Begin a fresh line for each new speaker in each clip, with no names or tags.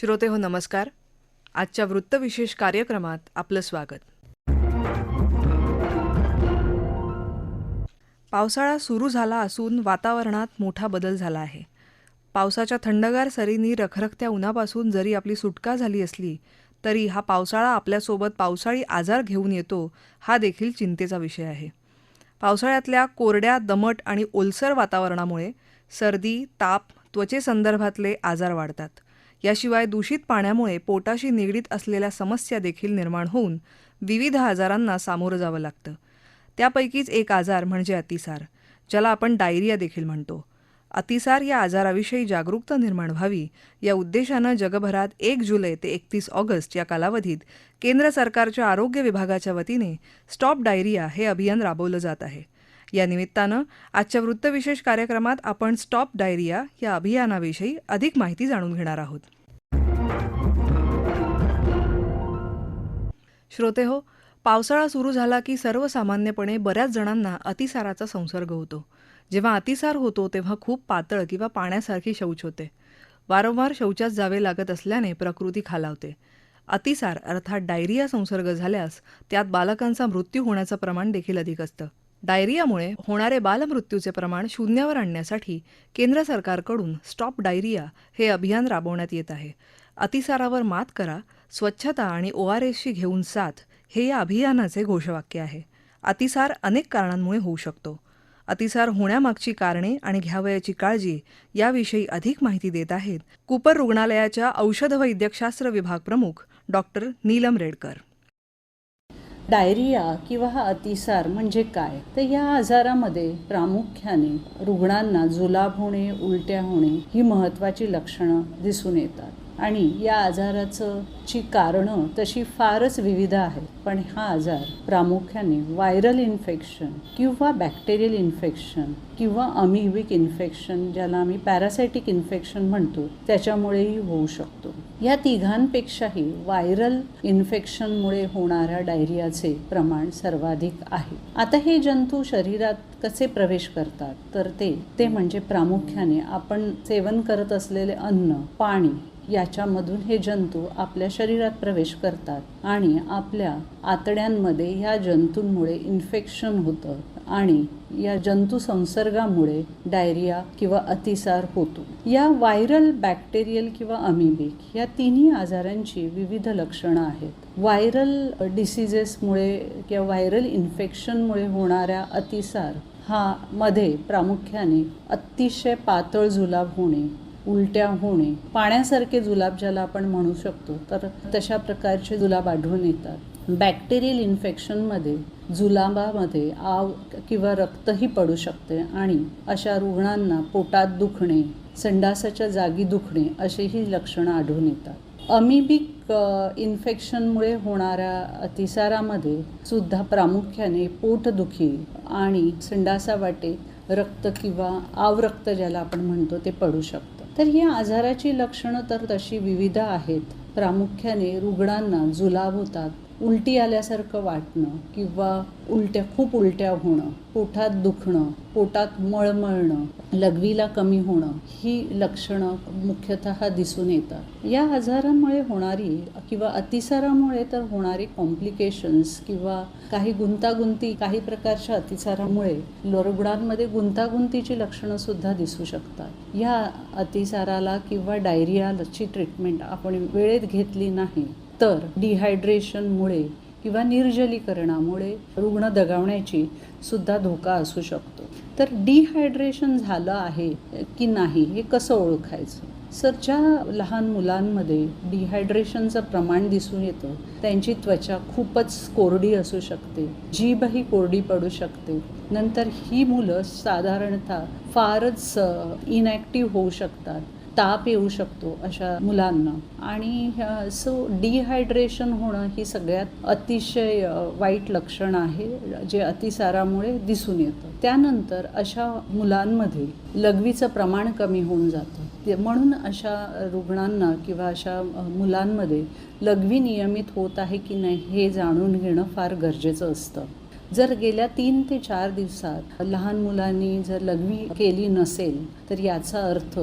श्रोते हो नमस्कार. आजच्या वृत्तविशेष कार्यक्रमात आपलं स्वागत. पावसाळा सुरू झाला असून वातावरणात मोठा बदल झाला आहे. पावसाच्या थंडगार सरींनी रखरखत्या उन्हापासून जरी आपली सुटका झाली असली तरी हा पावसाळा आपल्यासोबत पावसाळी आजार घेऊन येतो हा देखील चिंतेचा विषय आहे. पावसाळ्यातल्या कोरड्या दमट आणि ओलसर वातावरणामुळे सर्दी ताप त्वचेसंदर्भातले आजार वाढतात. याशिवाय दूषित पाण्यामुळे पोटाशी निगडीत असलेल्या समस्या देखील निर्माण होऊन विविध आजारांना सामोरं जावं लागतं. त्यापैकीच एक आजार म्हणजे अतिसार ज्याला आपण डायरिया देखील म्हणतो. अतिसार या आजाराविषयी जागरूकता निर्माण व्हावी या उद्देशानं जगभरात एक जुलै ते एकतीस ऑगस्ट या कालावधीत केंद्र सरकारच्या आरोग्य विभागाच्या वतीने स्टॉप डायरिया हे अभियान राबवलं जात आहे. या निमित्तानं आजच्या वृत्तविशेष कार्यक्रमात आपण स्टॉप डायरिया या अभियानाविषयी अधिक माहिती जाणून घेणार आहोत. श्रोते हो पावसाळा सुरू झाला की सर्वसामान्यपणे बऱ्याच जणांना अतिसाराचा संसर्ग होतो. जेव्हा अतिसार होतो तेव्हा खूप पातळ किंवा पाण्यासारखी शौच होते. वारंवार शौचास जावे लागत असल्याने प्रकृती खालावते. अतिसार अर्थात डायरिया संसर्ग झाल्यास त्यात बालकांचा मृत्यू होण्याचं प्रमाण देखील अधिक असतं. डायरियामुळे होणारे बालमृत्यूचे प्रमाण शून्यावर आणण्यासाठी केंद्र सरकारकडून स्टॉप डायरिया हे अभियान राबवण्यात येत आहे. अतिसारावर मात करा स्वच्छता आणि ओ आर एसशी घेऊन साथ हे या अभियानाचे घोषवाक्य आहे. अतिसार अनेक कारणांमुळे होऊ शकतो. अतिसार होण्यामागची कारणे आणि घ्यावयाची काळजी याविषयी अधिक माहिती देत आहेत कुपर रुग्णालयाच्या औषध वैद्यकशास्त्र विभाग प्रमुख डॉक्टर नीलम रेडकर.
डायरिया किंवा हा अतिसार म्हणजे काय? तर या आजारामध्ये प्रामुख्याने रुग्णांना जुलाब होणे उलट्या होणे ही महत्त्वाची लक्षणं दिसून येतात. आणि या आजाराचं ची कारणं तशी फारच विविध आहेत. पण हा आजार प्रामुख्याने व्हायरल इन्फेक्शन किंवा बॅक्टेरियल इन्फेक्शन किंवा अमिबिक इन्फेक्शन ज्याला आम्ही पॅरासायटिक इन्फेक्शन म्हणतो त्याच्यामुळेही होऊ शकतो. या तिघांपेक्षाही व्हायरल इन्फेक्शनमुळे होणाऱ्या डायरियाचे प्रमाण सर्वाधिक आहे. आता हे जंतू शरीरात कसे प्रवेश करतात? तर ते ते म्हणजे प्रामुख्याने आपण सेवन करत असलेले अन्न पाणी याच्यामधून हे जंतू आपल्या शरीरात प्रवेश करतात आणि आपल्या आतड्यांमध्ये ह्या जंतूंमुळे इन्फेक्शन होतं आणि या जंतू संसर्गामुळे डायरिया किंवा अतिसार होतो. या व्हायरल बॅक्टेरियल किंवा अमिबिक या तिन्ही आजारांची विविध लक्षणं आहेत. व्हायरल डिसिजेसमुळे किंवा व्हायरल इन्फेक्शनमुळे होणाऱ्या अतिसार हा मध्ये प्रामुख्याने अतिशय पातळ जुलाब होणे उलट्या होणे पाण्यासारखे जुलाब ज्याला आपण म्हणू शकतो तर तशा प्रकारचे जुलाब आढळून येतात. बॅक्टेरियल इन्फेक्शनमध्ये जुलाबामध्ये आव किंवा रक्तही पडू शकते आणि अशा रुग्णांना पोटात दुखणे संडासाच्या जागी दुखणे अशीही लक्षणं आढळून येतात. अमिबिक इन्फेक्शनमुळे होणाऱ्या अतिसारामध्ये सुद्धा प्रामुख्याने पोटदुखी आणि संडासावाटे रक्त किंवा आवरक्त ज्याला आपण म्हणतो ते पडू शकतं तर ही आजाराची लक्षणं तर तशी विविध आहेत. प्रामुख्याने रुग्णांना जुलाब होतात उलटी आल्यासारखं वाटणं किंवा उलट्या खूप उलट्या होणं पोटात दुखणं पोटात मळमळणं लघवीला कमी होणं ही लक्षणं मुख्यतः दिसून येतात. या आजारामुळे होणारी किंवा अतिसारामुळे तर होणारी कॉम्प्लिकेशन्स किंवा काही गुंतागुंती काही प्रकारच्या अतिसारामुळे रुग्णांमध्ये गुंतागुंतीची लक्षणं सुद्धा दिसू शकतात. या अतिसाराला किंवा डायरियाची ट्रीटमेंट आपण वेळेत घेतली नाही तर डिहायड्रेशनमुळे किंवा निर्जलीकरणामुळे रुग्ण दगावण्याची सुद्धा धोका असू शकतो. तर डिहायड्रेशन झालं आहे की नाही हे कसं ओळखायचं? सर ज्या लहान मुलांमध्ये डिहायड्रेशनचं प्रमाण दिसून येतं त्यांची त्वचा खूपच कोरडी असू शकते जीभही कोरडी पडू शकते. नंतर ही मुलं साधारणतः फारच इनॅक्टिव्ह होऊ शकतात. ताप येऊ शकतो अशा मुलांना. आणि सो डिहायड्रेशन होणं ही सगळ्यात अतिशय वाईट लक्षण आहे जे अतिसारामुळे दिसून येतं. त्यानंतर अशा मुलांमध्ये लघवीचं प्रमाण कमी होऊन जातं. म्हणून अशा रुग्णांना किंवा अशा मुलांमध्ये लघवी नियमित होत आहे की नाही हे जाणून घेणं फार गरजेचं असतं. जर गेल्या तीन ते चार दिवसात लहान मुलांनी जर लघवी केली नसेल तर याचा अर्थ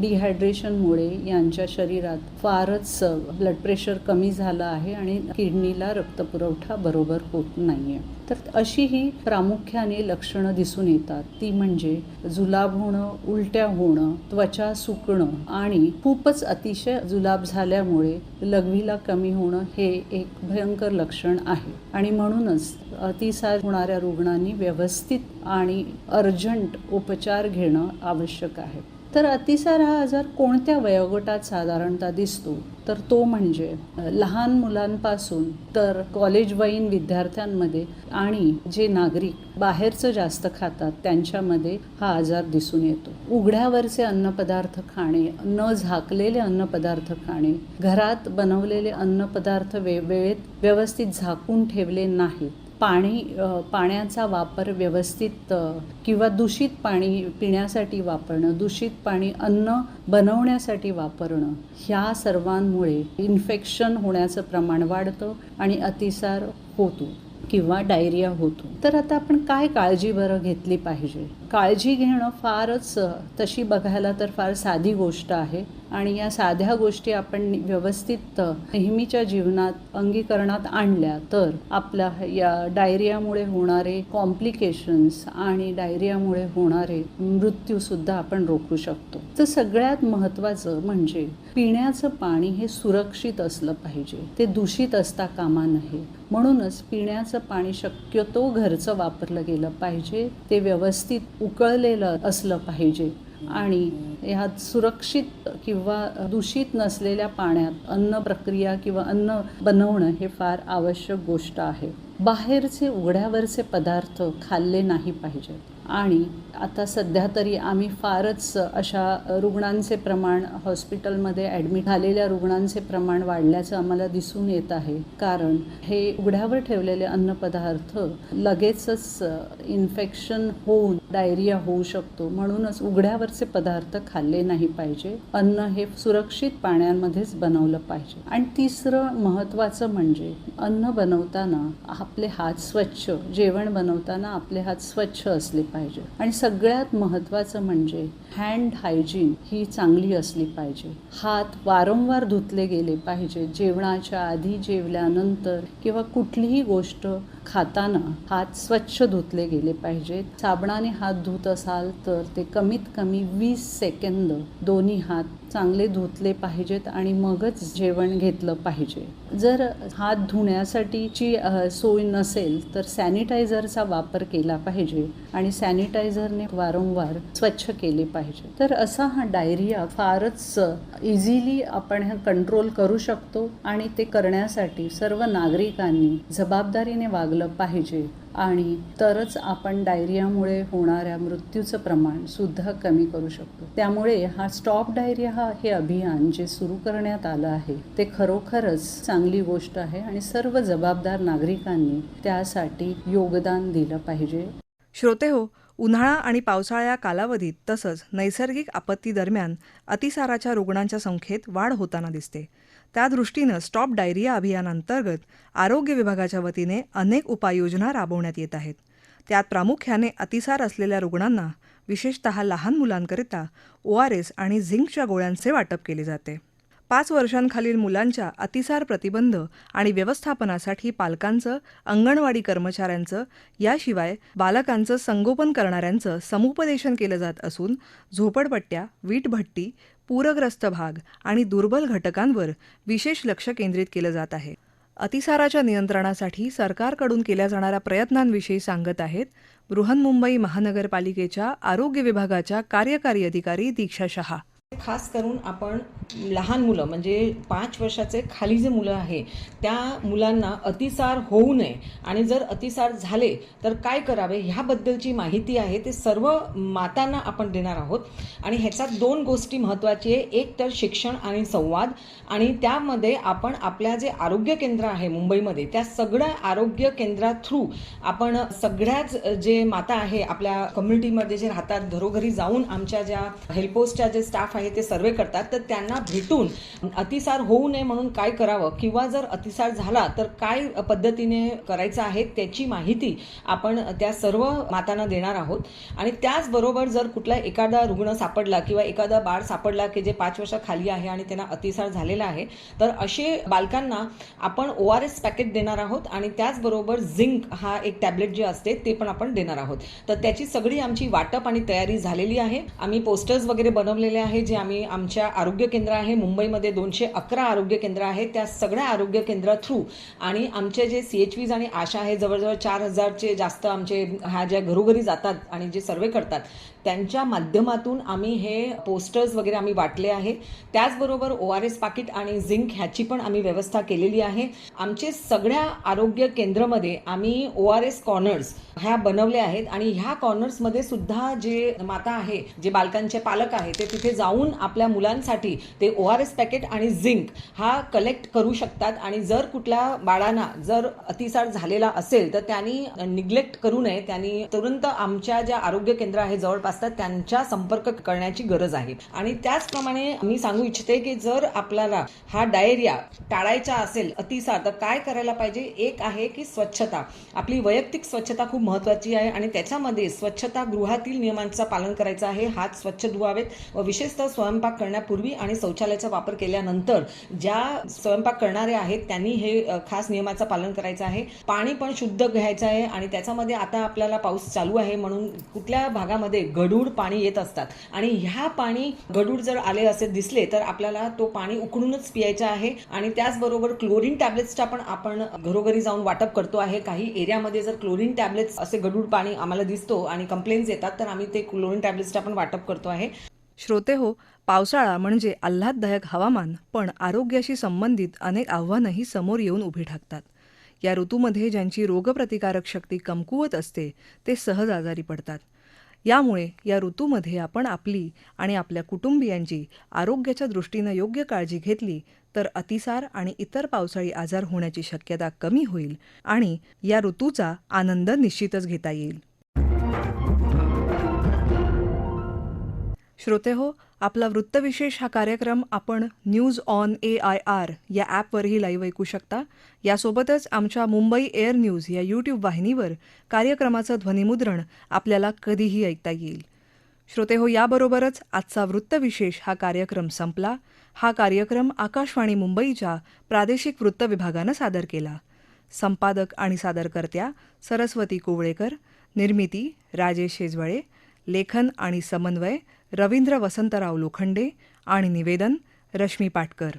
डिहायड्रेशनमुळे यांच्या शरीरात फारच ब्लड प्रेशर कमी झालं आहे आणि किडनीला रक्तपुरवठा बरोबर होत नाही आहे तर अशी ही प्रामुख्याने लक्षणं दिसून येतात. ती म्हणजे जुलाब होणं उलट्या होणं त्वचा सुकणं आणि खूपच अतिशय जुलाब झाल्यामुळे लघवीला कमी होणं हे एक भयंकर लक्षण आहे. आणि म्हणूनच अतिसार होणाऱ्या रुग्णांनी व्यवस्थित आणि अर्जंट उपचार घेणं आवश्यक आहे. तर अतिसार हा आजार कोणत्या वयोगटात साधारणतः दिसतो तर तो म्हणजे लहान मुलांपासून तर कॉलेजवयीन विद्यार्थ्यांमध्ये आणि जे नागरिक बाहेरचं जास्त खातात त्यांच्यामध्ये हा आजार दिसून येतो. उघड्यावरचे अन्नपदार्थ खाणे न झाकलेले अन्नपदार्थ खाणे घरात बनवलेले अन्नपदार्थ वे वेळेत व्यवस्थित झाकून ठेवले नाहीत पाणी पाण्याचा वापर व्यवस्थित किंवा दूषित पाणी पिण्यासाठी वापरणं दूषित पाणी अन्न बनवण्यासाठी वापरणं ह्या सर्वांमुळे इन्फेक्शन होण्याचं प्रमाण वाढतं आणि अतिसार होतो. किंवा डायरिया होतो. तर आता आपण काय काळजी बरं घेतली पाहिजे? काळजी घेणं फारच तशी बघायला तर फार साधी गोष्ट आहे. आणि या साध्या गोष्टी आपण व्यवस्थित नेहमीच्या जीवनात अंगीकरणात आणल्या तर आपला या डायरियामुळे होणारे कॉम्प्लिकेशन्स आणि डायरियामुळे होणारे मृत्यूसुद्धा आपण रोखू शकतो. तर सगळ्यात महत्त्वाचं म्हणजे पिण्याचं पाणी हे सुरक्षित असलं पाहिजे. ते दूषित असता कामा नये. म्हणूनच पिण्याचं पाणी शक्यतो घरचं वापरलं गेलं पाहिजे ते व्यवस्थित उकळलेलं असलं पाहिजे. आणि ह्यात सुरक्षित किंवा दूषित नसलेल्या पाण्यात अन्न प्रक्रिया किंवा अन्न बनवणं हे फार आवश्यक गोष्ट आहे. बाहेरचे उघड्यावरचे पदार्थ खाल्ले नाही पाहिजेत. आणि आता सध्या तरी आम्ही फारच अशा रुग्णांचे प्रमाण हॉस्पिटलमध्ये ॲडमिट झालेल्या रुग्णांचे प्रमाण वाढल्याचं आम्हाला दिसून येत आहे. कारण हे उघड्यावर ठेवलेले अन्नपदार्थ लगेचच इन्फेक्शन होऊन डायरिया होऊ शकतो. म्हणूनच उघड्यावरचे पदार्थ खाल्ले नाही पाहिजे. अन्न हे सुरक्षित पाण्यामध्येच बनवलं पाहिजे. आणि तिसरं महत्त्वाचं म्हणजे अन्न बनवताना आपले हात स्वच्छ जेवण बनवताना आपले हात स्वच्छ असले पाहिजे. आणि सगळ्यात महत्त्वाचं म्हणजे हँड हायजीन ही चांगली असली पाहिजे. हात वारंवार धुतले गेले पाहिजे. जेवणाच्या आधी जेवल्यानंतर किंवा कुठलीही गोष्ट खाताना हात स्वच्छ धुतले गेले पाहिजेत साबणाने हात धुत असाल तर ते कमीत कमी वीस सेकंद दोन्ही हात चांगले धुतले पाहिजेत आणि मगच जेवण घेतलं पाहिजे. जर हात धुण्यासाठीची अ, सोय नसेल तर सॅनिटायझरचा वापर केला पाहिजे आणि सॅनिटायझरने वारंवार स्वच्छ केले पाहिजे. तर असा हा डायरिया फारच इझिली आपण हा कंट्रोल करू शकतो आणि ते करण्यासाठी सर्व नागरिकांनी जबाबदारीने वागलं पाहिजे. आणि तरच आपण डायरियामुळे होणाऱ्या मृत्यूचं प्रमाण सुद्धा कमी करू शकतो. त्यामुळे हा स्टॉप डायरिया हा हे अभियान जे सुरू करण्यात आलं आहे ते खरोखरच चांगली गोष्ट आहे आणि सर्व जबाबदार नागरिकांनी त्यासाठी योगदान दिलं पाहिजे.
श्रोते हो उन्हाळा आणि पावसाळ्या कालावधीत तसंच नैसर्गिक आपत्तीदरम्यान अतिसाराच्या रुग्णांच्या संख्येत वाढ होताना दिसते. त्या दृष्टीनं स्टॉप डायरिया अभियानांतर्गत आरोग्य विभागाच्या वतीने अनेक उपाययोजना राबवण्यात येत आहेत. त्यात प्रामुख्याने अतिसार असलेल्या रुग्णांना विशेषतः लहान मुलांकरिता ओ आर एस आणि झिंकच्या गोळ्यांचे वाटप केले जाते. पाच वर्षांखालील मुलांच्या अतिसार प्रतिबंध आणि व्यवस्थापनासाठी पालकांचं अंगणवाडी कर्मचाऱ्यांचं याशिवाय बालकांचं संगोपन करणाऱ्यांचं समुपदेशन केलं जात असून झोपडपट्ट्या वीटभट्टी पूरग्रस्त भाग आणि दुर्बल घटकांवर विशेष लक्ष केंद्रित केलं जात आहे. अतिसाराच्या नियंत्रणासाठी सरकारकडून केल्या जाणाऱ्या प्रयत्नांविषयी सांगत आहेत बृहन्मुंबई महानगरपालिकेच्या आरोग्य विभागाच्या कार्यकारी अधिकारी दीक्षा शहा.
खास करून आपण लहान मुलं म्हणजे पाच वर्षाचे खाली जे मुलं आहे त्या मुलांना अतिसार होऊ नये. आणि जर अतिसार झाले तर काय करावे? ह्याबद्दलची माहिती आहे ते सर्व मातांना आपण देणार आहोत. आणि ह्याच्यात दोन गोष्टी महत्त्वाची आहे. एक तर शिक्षण आणि संवाद. आणि त्यामध्ये आपण आपल्या जे आरोग्य केंद्र आहे मुंबईमध्ये त्या सगळ्या आरोग्य केंद्रा थ्रू आपण सगळ्याच जे माता आहे आपल्या कम्युनिटीमध्ये जे राहतात घरोघरी जाऊन आमच्या ज्या हेल्पोस्टच्या जे स्टाफ स्टाफ आहे ते सर्वे करतात तर त्यांना भेटून अतिसार होऊ नये म्हणून काय करावं? किंवा जर अतिसार झाला तर काय पद्धतीने करायचं आहे त्याची माहिती आपण त्या सर्व मातांना देणार आहोत. आणि त्याचबरोबर जर कुठला एखादा रुग्ण सापडला किंवा एखादा बाळ सापडला की जे पाच वर्षाखाली आहे आणि त्यांना अतिसार झालेला आहे तर असे बालकांना आपण ओ आर एस पॅकेट देणार आहोत आणि त्याचबरोबर झिंक हा एक टॅबलेट जे असते ते पण आपण देणार आहोत. तर त्याची सगळी आमची वाटप आणि तयारी झालेली आहे. आम्ही पोस्टर्स वगैरे बनवलेले आहे जे आम्ही आमच्या आरोग्य केंद्र आहे मुंबईमध्ये दोनशे अकरा आरोग्य केंद्र आहे त्या सगळ्या आरोग्य केंद्र थ्रू आणि आमचे जे सी एच व्हीज आणि आशा आहे जवळजवळ चार हजारचे जास्त आमचे ह्या ज्या घरोघरी जातात आणि जे सर्वे करतात त्यांच्या माध्यमातून आम्ही हे पोस्टर्स वगैरे आम्ही वाटले आहे. त्याचबरोबर ओ आर एस पाकिट आणि झिंक ह्याची पण आम्ही व्यवस्था केलेली आहे. आमचे सगळ्या आरोग्य केंद्रमध्ये आम्ही ओ आर एस कॉर्नर्स ह्या बनवल्या आहेत आणि ह्या कॉर्नर्समध्ये सुद्धा जे माता आहे जे बालकांचे पालक आहे ते तिथे जाऊन आपल्या मुलांसाठी ते ओ आर एस पॅकेट आणि झिंक हा कलेक्ट करू शकतात. आणि जर कुठल्या बाळांना जर अतिसार झालेला असेल तर त्यांनी निग्लेक्ट करू नये. त्यांनी तुरंत आमच्या ज्या आरोग्य केंद्र आहे जवळपास असतात त्यांच्या संपर्क करण्याची गरज आहे. आणि त्याचप्रमाणे मी सांगू इच्छिते की जर आपल्याला हा डायरिया टाळायचा असेल अतिसार तर काय करायला पाहिजे? एक आहे की स्वच्छता. आपली वैयक्तिक स्वच्छता खूप महत्वाची आहे आणि त्याच्यामध्ये स्वच्छता गृहातील नियमांचं पालन करायचं आहे. हात स्वच्छ धुवावेत व विशेषतः स्वयंपाक करण्यापूर्वी आणि शौचालयाचा वापर केल्यानंतर ज्या स्वयंपाक करणारे आहेत त्यांनी हे खास नियमाचं पालन करायचं आहे. पाणी पण शुद्ध घ्यायचं आहे आणि त्याच्यामध्ये आता आपल्याला पाऊस चालू आहे म्हणून कुठल्या भागामध्ये गढूळ पाणी येत असतात. आणि ह्या पाणी गढूळ जर आले असे दिसले तर आपल्याला तो पाणी उकडूनच पियायचं आहे. आणि त्याचबरोबर क्लोरीन टॅब्लेट्सचा पण आपण घरोघरी जाऊन वाटप करतो आहे. काही एरियामध्ये जर क्लोरीन टॅब्लेट्स असे गढूळ पाणी आम्हाला दिसतो आणि कंप्लेंट्स येतात तर आम्ही ते क्लोरीन टॅब्लेट्सचा पण वाटप करतो आहे.
श्रोते हो पावसाळा म्हणजे आल्हाददायक हवामान पण आरोग्याशी संबंधित अनेक आव्हानंही समोर येऊन उभी ठाकतात. या ऋतूमध्ये ज्यांची रोगप्रतिकारक शक्ती कमकुवत असते ते सहज आजारी पडतात. यामुळे या ऋतूमध्ये आपण आपली आणि आपल्या कुटुंबियांची आरोग्याच्या दृष्टीनं योग्य काळजी घेतली तर अतिसार आणि इतर पावसाळी आजार होण्याची शक्यता कमी होईल आणि या ऋतूचा आनंद निश्चितच घेता येईल. श्रोते हो आपला वृत्तविशेष हा कार्यक्रम आपण news on A I R या ॲपवरही लाईव्ह ऐकू शकता. यासोबतच आमच्या मुंबई एअर न्यूज या यूट्यूब वाहिनीवर कार्यक्रमाचं ध्वनिमुद्रण आपल्याला कधीही ऐकता येईल. श्रोते हो याबरोबरच आजचा वृत्तविशेष हा कार्यक्रम संपला. हा कार्यक्रम आकाशवाणी मुंबईच्या प्रादेशिक वृत्त विभागानं सादर केला. संपादक आणि सादरकर्त्या सरस्वती कुवळेकर निर्मिती राजेश शेजवळे लेखन आणि समन्वय रवींद्र वसंतराव लोखंडे आणि निवेदन रश्मी पाटकर.